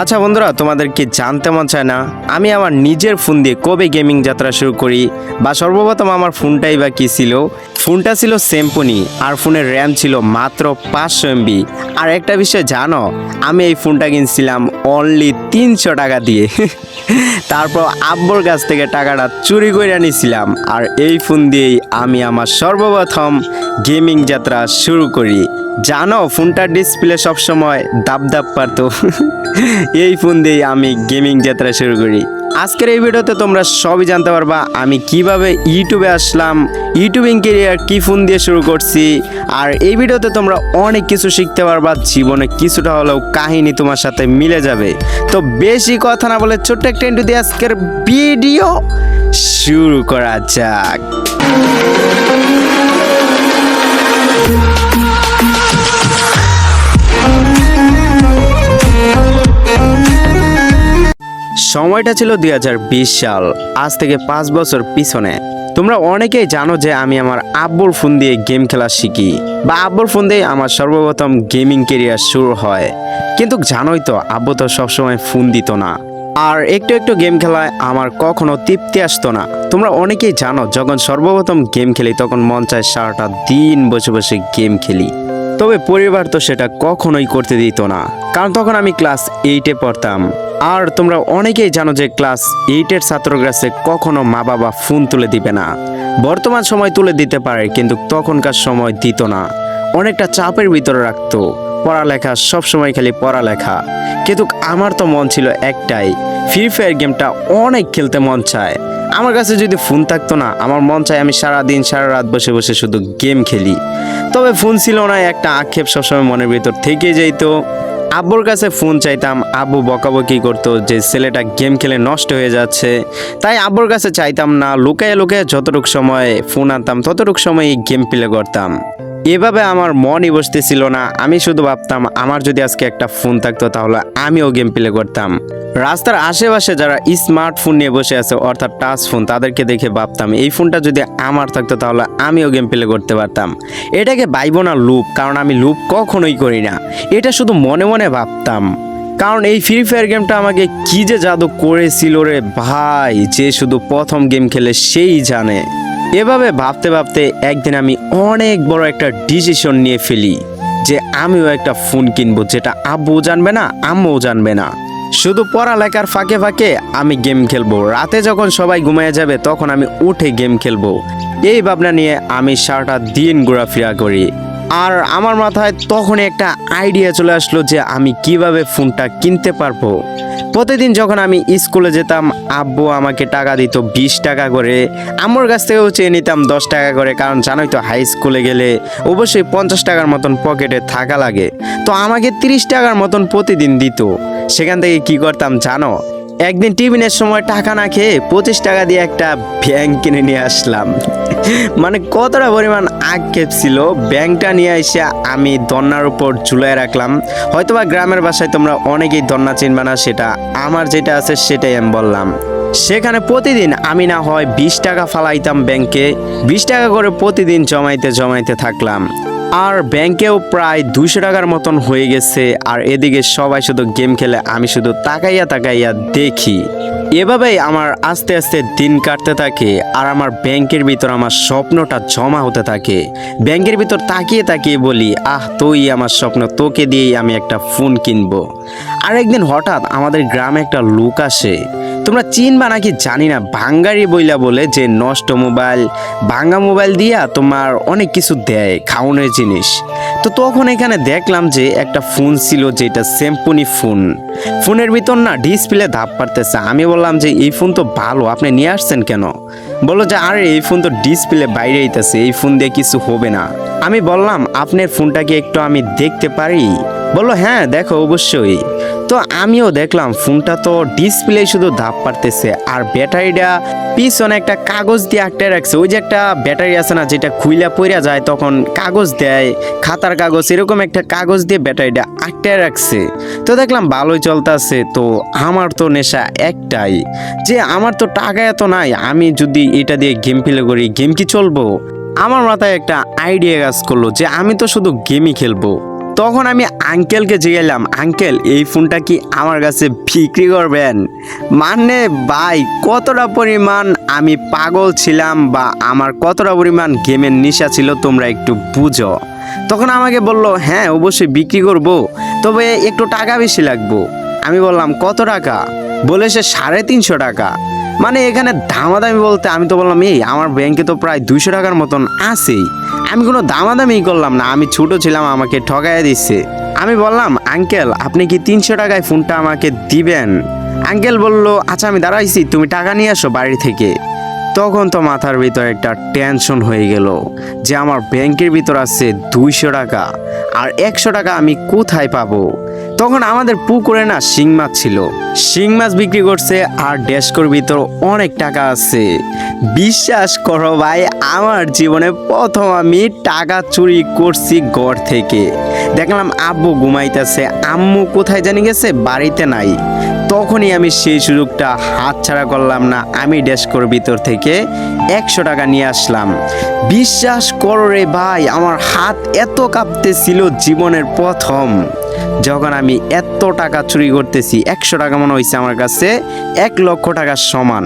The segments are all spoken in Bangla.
আচ্ছা বন্ধুরা তোমাদের কি জানতে মন চায় না, আমি আমার নিজের ফোন দিয়ে কবে গেমিং যাত্রা শুরু করি বা সর্বপ্রথম আমার ফোনটাই বা কী ছিল? ফোনটা ছিল সেম্পনি আর ফোনের র্যাম ছিল মাত্র পাঁচশো এমবি আর একটা বিষয় জানো, আমি এই ফোনটা কিনছিলাম অনলি তিনশো টাকা দিয়ে। তারপর আব্বুর কাছ থেকে টাকাটা চুরি করে নিয়েছিলাম আর এই ফোন দিয়েই আমি আমার সর্বপ্রথম গেমিং যাত্রা শুরু করি। জানো ফোনটার ডিসপ্লে সবসময় দাব দাব পারতো। এই ফোন দিয়ে আমি গেমিং যাত্রা শুরু করি। আজকের এই ভিডিওতে তোমরা সবই জানতে পারবা আমি কীভাবে ইউটিউবে আসলাম, ইউটিউবিং কেরিয়ার কি ফোন দিয়ে শুরু করছি, আর এই ভিডিওতে তোমরা অনেক কিছু শিখতে পারবা, জীবনে কিছুটা হলেও কাহিনী তোমার সাথে মিলে যাবে। তো বেশি কথা না বলে ছোট্ট একটা ইন্টু দিয়ে আজকের ভিডিও শুরু করা যাক। সময়টা ছিল দুই হাজার বিশ সাল। আজ থেকে পাঁচ বছর পিছনে। তোমরা অনেকেই জানো যে আমি আমার আব্বুর ফোন দিয়ে গেম খেলা শিখি বা আব্বুর ফোন দিয়ে আমার সর্বপ্রথম গেমিং কেরিয়ার শুরু হয়। কিন্তু জানোই তো, আব্বু তো সবসময় ফোন দিত না। আর একটু একটু গেম খেলায় আমার কখনো তৃপ্তি আসতো না। তোমরা অনেকেই জানো, যখন সর্বপ্রথম গেম খেলি, তখন মন চায় সারাটা দিন বসে বসে গেম খেলি। তবে পরিবার তো সেটা কখনোই করতে দিত না। কারণ তখন আমি ক্লাস এইটে পড়তাম। আর তোমরা অনেকেই জানো যে ক্লাস এইটের ছাত্র কাছে কখনো মা বাবা ফোন তুলে দিবে না। বর্তমান সময় তুলে দিতে পারে, কিন্তু তখনকার সময় দিত না। অনেকটা চাপের ভিতরে রাখতো। পড়ালেখা সবসময় খালি পড়ালেখা। কিন্তু আমার তো মন ছিল একটাই ফ্রি ফায়ার গেমটা অনেক খেলতে মন চায়। আমার কাছে যদি ফোন থাকতো না, আমার মন চায় আমি সারা দিন সারা রাত বসে বসে শুধু গেম খেলি। তবে ফোন ছিল না, একটা আক্ষেপ সবসময় মনের ভিতর থেকে যেত আব্বুর কাছে ফোন চাইতাম, আব্বু, বকাবকি করতো, যে ছেলেটা গেম খেলে নষ্ট হয়ে যাচ্ছে। তাই আব্বুর কাছে চাইতাম না, লুকায় লুকায় যতটুক সময় ফোন আনতাম, ততটুক সময় গেম প্লে করতাম। এভাবে আমার মনই বসতেছিল না। আমি শুধু ভাবতাম, আমার যদি আজকে একটা ফোন থাকতো তাহলে আমিও গেম প্লে করতাম। রাস্তার আশেপাশে যারা স্মার্টফোন নিয়ে বসে আছে, অর্থাৎ টাচ ফোন তাদেরকে দেখে ভাবতাম, এই ফোনটা যদি আমার থাকতো তাহলে আমিও গেম প্লে করতে পারতাম। এটাকে বাইব না লুপ কারণ আমি লুপ কখনোই করি না। এটা শুধু মনে মনে ভাবতাম। কারণ এই ফ্রি ফায়ার গেমটা আমাকে কি যে জাদু করেছিল রে ভাই, যে শুধু প্রথম গেম খেলে সেই জানে। এভাবে ভাবতে ভাবতে একদিন আমি অনেক বড় একটা ডিসিশন নিয়ে ফেলি যে আমিও একটা ফোন কিনবো যেটা আব্বুও জানবে না, আম্মুও জানবে না। শুধু পড়ালেখার ফাঁকে ফাঁকে আমি গেম খেলব। রাতে যখন সবাই ঘুমিয়ে যাবে, তখন আমি উঠে গেম খেলব। এই ভাবনা নিয়ে আমি সারাটা দিন ঘোরাফেরা করি। আর আমার মাথায় তখন একটা আইডিয়া চলে আসলো যে আমি কীভাবে ফোনটা কিনতে পারব। প্রতিদিন যখন আমি স্কুলে যেতাম, আব্বু আমাকে টাকা দিত বিশ টাকা করে আমার কাছ থেকেও চেয়ে নিতাম দশ টাকা করে, কারণ জানোই তো হাই স্কুলে গেলে অবশ্যই পঞ্চাশ টাকার মতন পকেটে থাকা লাগে। তো আমাকে তিরিশ টাকার মতন প্রতিদিন দিত। সেখান থেকে কি করতাম জানো? একদিন টিফিনের সময় টাকা না খেয়ে পঁচিশ টাকা দিয়ে একটা ব্যাংক কিনে নিয়ে আসলাম। মানে কতটা পরিমাণ আক্ষেপ ছিল ব্যাংকটা নিয়ে এসে আমি দন্নার উপর ঝুলায় রাখলাম। হয়তোবা গ্রামের বাসায় তোমরা অনেকেই দন্না চিনবে না, সেটা আমার যেটা আছে সেটাই আমি বললাম। সেখানে প্রতিদিন আমি না হয় বিশ টাকা ফালাইতাম ব্যাংকে, বিশ টাকা করে প্রতিদিন জমাইতে জমাইতে থাকলাম। আর ব্যাংকেও প্রায় দুইশো টাকার মতন হয়ে গেছে, আর এদিকে সবাই শুধু গেম খেলে, আমি শুধু তাকাইয়া তাকাইয়া দেখি। এভাবেই আমার আস্তে আস্তে দিন কাটতে থাকে, আর আমার ব্যাংকের ভিতর আমার স্বপ্নটা জমা হতে থাকে। ব্যাংকের ভিতর তাকিয়ে তাকিয়ে বলি, আহ, তুই আমার স্বপ্ন, তোকে দিয়েই আমি একটা ফোন কিনবো। আর একদিন হঠাৎ আমাদের গ্রামে একটা লোক আসে। তোমরা চিনবা নাকি জানি না, ভাঙ্গারি বইলা বলে যে নষ্ট মোবাইল, ভাঙ্গা মোবাইল দিয়া তোমার অনেক কিছু দেয় খাওয়ানোর জিনিস। তো তখন এখানে দেখলাম যে একটা ফোন ছিল যেটা স্যাম্পুনি ফোন। ফোনের ভিতর না ডিসপ্লে ধাপ পারতেছে আমি বললাম যে, এই ফোন তো ভালো, আপনি নিয়ে আসছেন কেন? বলল যে, আরে, এই ফোন তো ডিসপ্লে বাইরে আইতেছে, এই ফোন দিয়ে কিছু হবে না। আমি বললাম, আপনার ফোনটাকে একটু আমি দেখতে পারি? বলল হ্যাঁ দেখো, অবশ্যই। তো আমিও দেখলাম ফোনটা তো ডিসপ্লে শুধু ধাপ পারতেছে আর ব্যাটারিটা পিছনে একটা কাগজ দিয়ে আটকে রাখছে। ওই যে একটা ব্যাটারি আছে না, যেটা খুইলা পইরা যায়, তখন কাগজ দেয়, খাতার কাগজ, এরকম একটা কাগজ দিয়ে ব্যাটারিটা আটকে রাখছে। তো দেখলাম ভালোই চলতেছে, তো আমার তো নেশা একটাই, যে আমার তো টাকা এত নাই, আমি যদি এটা দিয়ে গেম প্লে করি গেম কি চলবো? আমার মাথায় একটা আইডিয়া কাজ করল, যে আমি তো শুধু গেমই খেলব। তখন আমি আঙ্কেলকে জিজ্ঞাসলাম আঙ্কেল এই ফোনটা কি আমার কাছে বিক্রি করবেন? মানে ভাই, কতটা পরিমাণ আমি পাগল ছিলাম বা আমার কতটা পরিমাণ গেমের নেশা ছিল তোমরা একটু বুঝো? তখন আমাকে বলল হ্যাঁ অবশ্যই বিক্রি করব, তবে একটু টাকা বেশি লাগবো। আমি বললাম, কত টাকা? বলে সে সাড়ে তিনশো টাকা। মানে এখানে দামাদামি বলতে আমি তো বললাম, এই, আমার ব্যাংকে তো প্রায় দুশো টাকার মতন আছেই। আমি কোনো দামাদামি করলাম না, আমি ছোট ছিলাম, আমাকে ঠকাইয়া দিচ্ছে। আমি বললাম, আঙ্কেল, আপনি কি তিনশো টাকায় ফোনটা আমাকে দিবেন? আঙ্কেল বলল আচ্ছা আমি দাঁড়াইছি, তুমি টাকা নিয়ে আসো বাড়ি থেকে। তখন তো মাথার ভিতর একটা টেনশন হয়ে গেল যে আমার ব্যাংকের ভিতর আছে দুইশো টাকা আর একশো টাকা আমি কোথায় পাবো? তখন আমাদের পুকুরে না শিং মাছ ছিল। শিং মাছ বিক্রি করছে আর ড্যাশকোর ভিতর অনেক টাকা আছে। বিশ্বাস করো ভাই, আমার জীবনে প্রথম আমি টাকা চুরি করছি ঘর থেকে। দেখলাম আব্বু ঘুমাইতেছে। আম্মু কোথায় জানি গেছে? বাড়িতে নাই। তখনই আমি সেই সুযোগটা হাতছাড়া করলাম না। আমি ড্যাশকোর ভিতর থেকে একশো টাকা নিয়ে আসলাম। বিশ্বাস করো রে ভাই, আমার হাত এত কাঁপতে ছিল জীবনের প্রথম। যখন আমি এত টাকা চুরি করতেছি, একশো টাকা মনে হয়েছে আমার কাছে, এক লক্ষ টাকার সমান।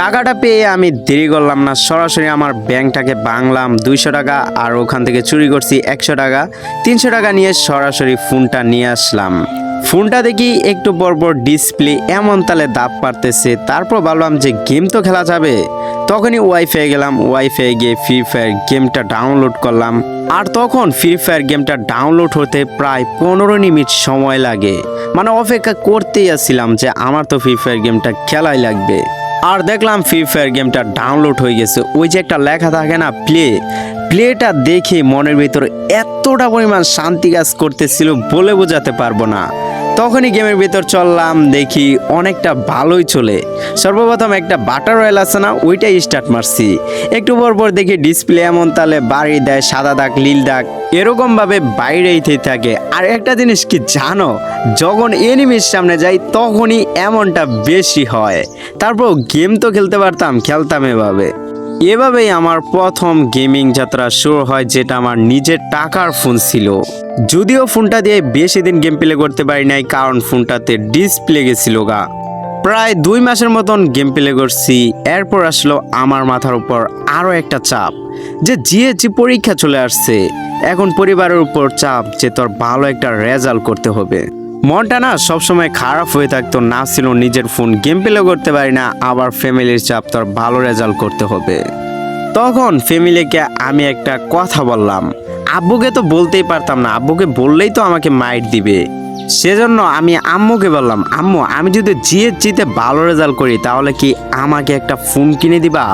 টাকাটা পেয়ে আমি দেরি করলাম না। সরাসরি আমার ব্যাংকটাকে বাংলাম দুইশো টাকা আর ওখান থেকে চুরি করছি একশো টাকা। তিনশো টাকা নিয়ে সরাসরি ফোনটা নিয়ে আসলাম। ফোনটা দেখি একটু পরপর ডিসপ্লে এমন তালে দাপ পারতেছে। তারপর ভাবলাম যে গেম তো খেলা যাবে। তখনই ওয়াইফাই গেলাম। ওয়াইফাই গিয়ে ফ্রি ফায়ার গেমটা ডাউনলোড করলাম। আর তখন ফ্রি ফায়ার গেমটা ডাউনলোড হতে প্রায় পনেরো মিনিট সময় লাগে। মানে অপেক্ষা করতেই আসছিলাম যে আমার তো ফ্রি ফায়ার গেমটা খেলাই লাগবে। আর দেখলাম ফ্রি ফায়ার গেমটা ডাউনলোড হয়ে গেছে। ওই যে একটা লেখা থাকে না প্লে প্লেটা দেখে মনের ভিতর এতটা পরিমাণ শান্তি কাজ করতেছিল বলে বোঝাতে পারব না। তখনই গেমের ভিতর চললাম, দেখি অনেকটা ভালোই চলে। সর্বপ্রথম একটা বাটার রয়েল আছে না, ওইটাই স্টার্ট মারছি। একটু পর পর দেখি ডিসপ্লে এমন তালে বাড়ি দেয়, সাদা দাগ, নীল দাগ এরকম ভাবে বাইরেই থাকে আর একটা জিনিস কি জানো, যখন এনিমির সামনে যাই, তখনই এমনটা বেশি হয়। তারপর গেম তো খেলতে পারতাম, খেলতাম এভাবে। এভাবেই আমার প্রথম গেমিং যাত্রা শুরু হয়, যেটা আমার নিজের টাকার ফোন ছিল। যদিও ফোনটা দিয়ে বেশি দিন গেম প্লে করতে পারি নাই, কারণ ফোনটাতে ডিসপ্লে গেছিল গা। প্রায় দুই মাসের মতন গেম প্লে করছি, এরপর আসলো আমার মাথার উপর আরও একটা চাপ, যে জিএসজি পরীক্ষা চলে আসছে। এখন পরিবারের উপর চাপ যে তোর ভালো একটা রেজাল্ট করতে হবে। মনটা না সবসময় খারাপ হয়ে থাকতো, না ছিল নিজের ফোন গেম প্লে করতে পারি না, আবার ফ্যামিলির চাপ তোর ভালো রেজাল্ট করতে হবে। তখন ফ্যামিলিকে আমি একটা কথা বললাম। আব্বুকে তো বলতেই পারতাম না, আব্বুকে বললেই তো আমাকে মাইট দিবে। সেজন্য আমি আম্মুকে বললাম, আম্মু, আমি যদি জিএসজিতে ভালো রেজাল্ট করি, তাহলে কি আমাকে একটা ফোন কিনে দিবা?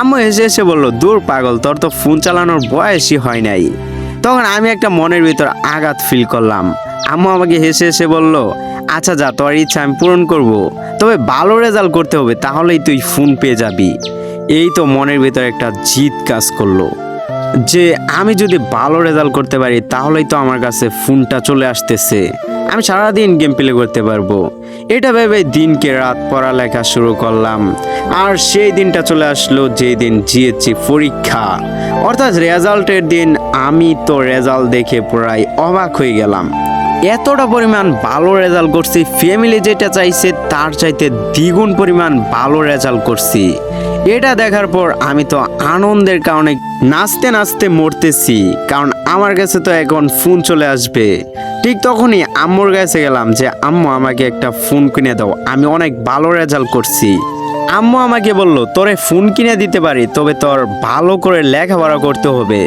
আম্মু এসে এসে বলল, দূর পাগল, তোর তো ফোন চালানোর বয়সই হয় নাই। তখন আমি একটা মনের ভিতর আঘাত ফিল করলাম। আম্মু আমাকে হেসে হেসে বলল আচ্ছা যা তোর ইচ্ছা, আমি পূরণ করব। তবে ভালো রেজাল্ট করতে হবে, তাহলেই তুই ফোন পেয়ে যাবি। এই তো মনের ভিতর একটা জিত কাজ করল। যে আমি যদি ভালো রেজাল্ট করতে পারি, তাহলেই তো আমার কাছে ফোনটা চলে আসতেছে। আমি সারাদিন গেম প্লে করতে পারব। এটা ভেবে দিনকে রাত পড়ালেখা শুরু করলাম। আর সেই দিনটা চলে আসলো যেই দিন জিএসছি পরীক্ষা। অর্থাৎ রেজাল্টের দিন আমি তো রেজাল্ট দেখে প্রায় অবাক হয়ে গেলাম। এতটা পরিমাণ ভালো রেজাল্ট করছি ফ্যামিলি যেটা চাইছে তার চাইতে দ্বিগুণ পরিমাণ ভালো রেজাল্ট করছি। এটা দেখার পর আমি তো আনন্দের কারণে নাচতে নাচতে মরতেছি, কারণ আমার কাছে তো এখন ফোন চলে আসবে। ঠিক তখনই আম্মুর কাছে গেলাম যে, আম্মু, আমাকে একটা ফোন কিনে দাও, আমি অনেক ভালো রেজাল্ট করছি। আম্মু আমাকে বলল, তোরে ফোন কিনে দিতে পারি, তবে তোর ভালো করে লেখাপড়া করতে হবে।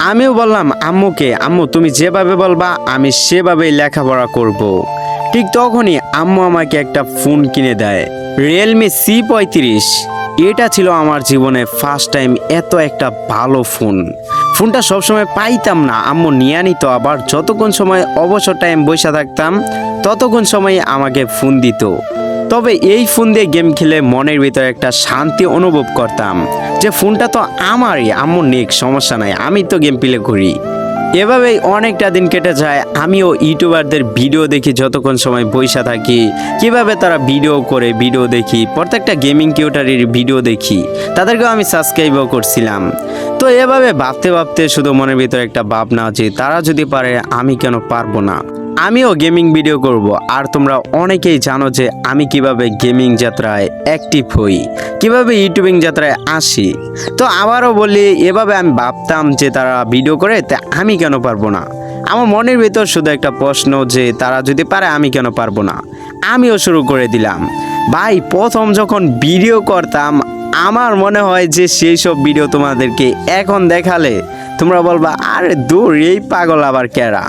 আমিও বললাম, আম্মুকে, আম্মু, তুমি যেভাবে বলবা, আমি সেভাবেই লেখাপড়া করব। ঠিক তখনই আম্মু আমাকে একটা ফোন কিনে দেয় রিয়েলমি সি পঁয়ত্রিশ। এটা ছিল আমার জীবনে ফার্স্ট টাইম এত একটা ভালো ফোন। ফোনটা সবসময় পাইতাম না, আম্মু নিয়ে নিত, আবার যতক্ষণ সময় অবসর টাইম বসে থাকতাম, ততক্ষণ সময় আমাকে ফোন দিত। তবে এই ফোন দিয়ে গেম খেলে মনের ভিতরে একটা শান্তি অনুভব করতাম যে ফোনটা তো আমারই, আম্মু নেক, সমস্যা নাই, আমি তো গেম প্লে করি। এভাবেই অনেকটা দিন কেটে যায়, আমিও ইউটিউবারদের ভিডিও দেখি যতক্ষণ সময় বৈশা থাকি, কীভাবে তারা ভিডিও করে, ভিডিও দেখি, প্রত্যেকটা গেমিং কিউটারির ভিডিও দেখি, তাদেরকেও আমি সাবস্ক্রাইবও করছিলাম। তো এভাবে ভাবতে ভাবতে শুধু মনের ভিতরে একটা ভাবনা আছে তারা যদি পারে, আমি কেন পারব না? আমিও গেমিং ভিডিও করব। আর তোমরা অনেকেই জানো যে আমি কীভাবে গেমিং যাত্রায় অ্যাক্টিভ হই, কীভাবে ইউটিউবিং যাত্রায় আসি। তো আবারও বলি, এভাবে আমি ভাবতাম যে তারা ভিডিও করে, তা আমি কেন পারব না? আমার মনের ভিতর শুধু একটা প্রশ্ন যে তারা যদি পারে, আমি কেন পারব না? আমিও শুরু করে দিলাম। ভাই, প্রথম যখন ভিডিও করতাম, আমার মনে হয় যে সেই সব ভিডিও তোমাদেরকে এখন দেখালে তোমরা বলবা, আরে দূর, এই পাগল আবার কেরা?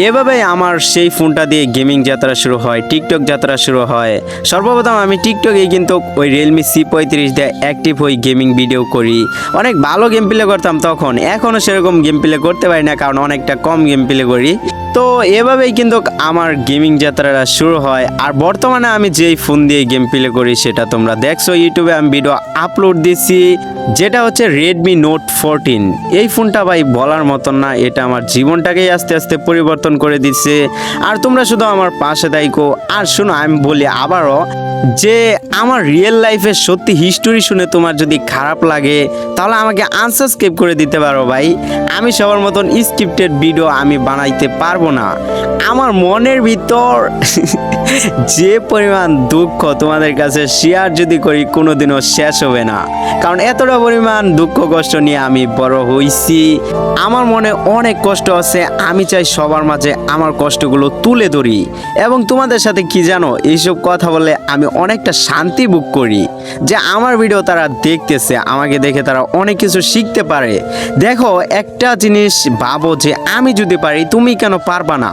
এভাবে আমার সেই ফোনটা দিয়ে গেমিং যাত্রা শুরু হয়, টিকটক যাত্রা শুরু হয়। সর্বপ্রথম আমি টিকটকে কিন্তু ওই রিয়েলমি সি পঁয়ত্রিশ দিয়ে অ্যাক্টিভ হই গেমিং ভিডিও করি। অনেক ভালো গেম প্লে করতাম তখন এখনও সেরকম গেম প্লে করতে পারি না কারণ অনেকটা কম গেম প্লে করি। তো এভাবেই কিন্তু আমার গেমিং যাত্রাটা শুরু হয়। আর বর্তমানে আমি যেই ফোন দিয়ে গেম প্লে করি সেটা তোমরা দেখছ ইউটিউবে আমি ভিডিও আপলোড দিছি যেটা হচ্ছে রেডমি নোট ফোরটিন এই ফোনটা ভাই বলার মতন না, এটা আমার জীবনটাকেই আস্তে আস্তে পরিবর্তন করে দিচ্ছে। আর তোমরা শুধু আমার পাশে দায়িকো আর শোনো, আমি বলি আবারও যে আমার রিয়েল লাইফের সত্যি হিস্টোরি শুনে তোমার যদি খারাপ লাগে, তাহলে আমাকে আনসাবস্ক্রাইব করে দিতে পারো ভাই। আমি সবার মতন স্ক্রিপ্টেড ভিডিও আমি বানাইতে পারব না। আমার মনের ভিতর যে পরিমাণ দুঃখ তোমাদের কাছে শেয়ার যদি করি, কোনোদিনও শেষ হবে না। কারণ এতটা পরিমাণ দুঃখ, কষ্ট নিয়ে আমি বড় হইছি। আমার মনে অনেক কষ্ট আছে। আমি চাই সবার মাঝে আমার কষ্টগুলো তুলে ধরি। এবং তোমাদের সাথে কি জানো, এইসব কথা বলে আমি অনেকটা শান্তি বুক করি। যে আমার ভিডিও তারা দেখতেছে, আমাকে দেখে তারা অনেক কিছু শিখতে পারে। দেখো, একটা জিনিস ভাবো যে আমি যদি পারি, তুমি কেন পারবা না।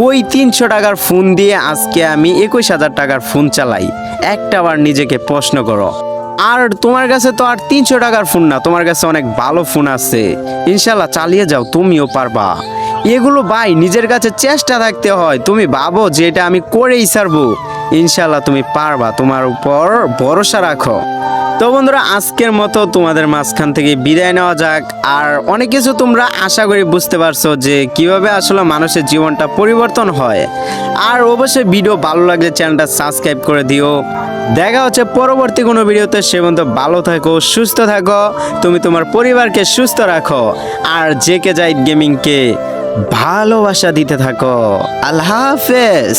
কই তিনশো টাকার ফোন দিয়ে আজকে আমি একুশ হাজার টাকার ফোন চালাই? একটাবার নিজেকে প্রশ্ন করো। আর তোমার কাছে তো আর তিনশো টাকার ফোন না, তোমার কাছে অনেক ভালো ফোন আছে। ইনশাল্লাহ চালিয়ে যাও, তুমিও পারবা। এগুলো ভাই, নিজের কাছে চেষ্টা থাকতে হয়। তুমি ভাবো যে এটা আমি করেই ছাড়বো। ইনশাল্লাহ তুমি পারবা, তোমার উপর ভরসা রাখো। তো বন্ধুরা, আজকের মতো তোমাদের মাঝখান থেকে বিদায় নেওয়া যাক। আর অনেক কিছু তোমরা আশা করি বুঝতে পারছ যে কীভাবে আসলে মানুষের জীবনটা পরিবর্তন হয়। আর অবশ্যই ভিডিও ভালো লাগলে চ্যানেলটা সাবস্ক্রাইব করে দিও। দেখা হচ্ছে পরবর্তী কোনো ভিডিওতে, সে পর্যন্ত ভালো থাকো, সুস্থ থাকো, তুমি তোমার পরিবারকে সুস্থ রাখো, আর যে কে যাই গেমিংকে ভালোবাসা দিতে থাকো। আল্লাহ হাফেজ।